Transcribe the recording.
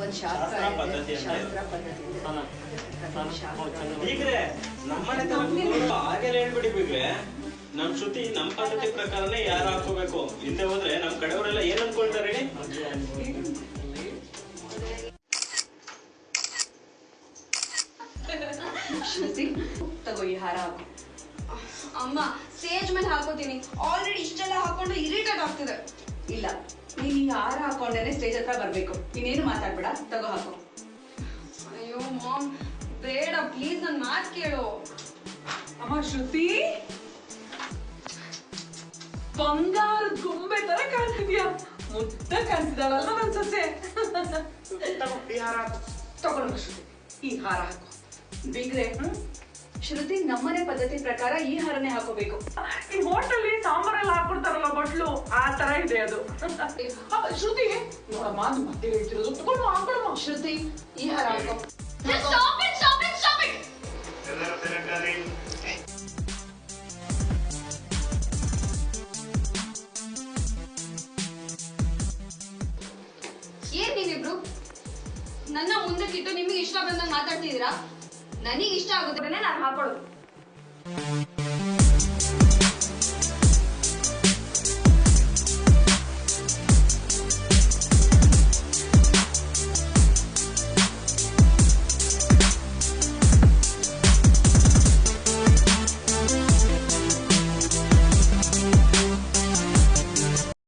ಒಂದ್ ಶಾಸ್ತ್ರ ಇದೆ. ಶಾಸ್ತ್ರ. ಬೀಗ್ರೆ ನಮ್ಮನೆ ಹಾಗೆಲ್ಲ ಹೇಳ್ಬಿಡಿ ಬೀಗ್ರೆ ನಮ್ ಶ್ರುತಿ ನಮ್ ಪದ್ಧತಿ ಪ್ರಕಾರನೇ ಯಾರು ಹಾಕೋಬೇಕು ಹಿಂದೆ ಹೋದ್ರೆ ನಮ್ ಕಡೆಯವರೆಲ್ಲ ಏನ್ ಅನ್ಕೊಳ್ತಾರೆ ಶ್ರುತಿ ತಗೋ ಈ ಹಾರ. ಹಾಕು ಅಮ್ಮ ಸ್ಟೇಜ್ ಮೇಲೆ ಹಾಕೋತೀನಿ. ಆಲ್ರೆಡಿ ಇಷ್ಟೆಲ್ಲ ಹಾಕೊಂಡು ಇರಿಟೇಟ್ ಆಗ್ತಿದೆ. ಇಲ್ಲ. ನೀನ್ ಈ ಹಾರ ಹಾಕೊಂಡೇನೆ ಸ್ಟೇಜ್ ಹತ್ರ ಬರಬೇಕು. ಇನ್ನೇನು ಮಾತಾಡ್ಬೇಡ ತಗೋ ಹಾಕೋ. ಅಯ್ಯೋ ಮಾಮ್ ಬೇಡ ಪ್ಲೀಸ್ ನನ್ನ ಮಾತು ಕೇಳು. ಅಮ್ಮ ಶ್ರುತಿ? ಬಂಗಾರದ ಗೊಂಬೆ ತರ ಕಾಣ್ತಿದ್ಯಾ? ಮುದ್ದ ಕಾಣಿಸಿದಾಳಲ್ಲ ನನ್ನ ಸೊಸೆ ತಗೊಂಡು ಶ್ರುತಿ ಈ ಹಾರ ಹಾಕು. ಬಿಗ್ರೆ ಶ್ರುತಿ ನಮ್ಮನೆ ಪದ್ಧತಿ ಪ್ರಕಾರ ಈ ಹಾರನೇ ಹಾಕೋಬೇಕು. ಈ ಹೋಟೆಲ್ ಸಾಂಬಾರೆಲ್ಲ ಹಾಕೊಡ್ತಾರಲ್ಲ ಬಟ್ಲು? ಆ ತರ ಇದೆ ಅದು. ಶ್ರುತಿ ನೋಡಮ್ಮ ಅದು ಮತ್ತೆ ಹೇಳ್ತಿರೋದು. ಹಾಕೊಳಮ್ಮ ಶ್ರುತಿ ಈ ಹಾರ ಏನ್ ನೀವಿಬ್ರು? ನನ್ನ ಮುಂದಕ್ಕಿಟ್ಟು ನಿಮಗೆ ಇಷ್ಟ ಬಂದಂಗೆ ಮಾತಾಡ್ತಿದ್ದೀರಾ? ನನಗೆ ಇಷ್ಟ ಆಗುತ್ತೆ. ನಾನು ಹಾಕೊಳ್ಳೋದು.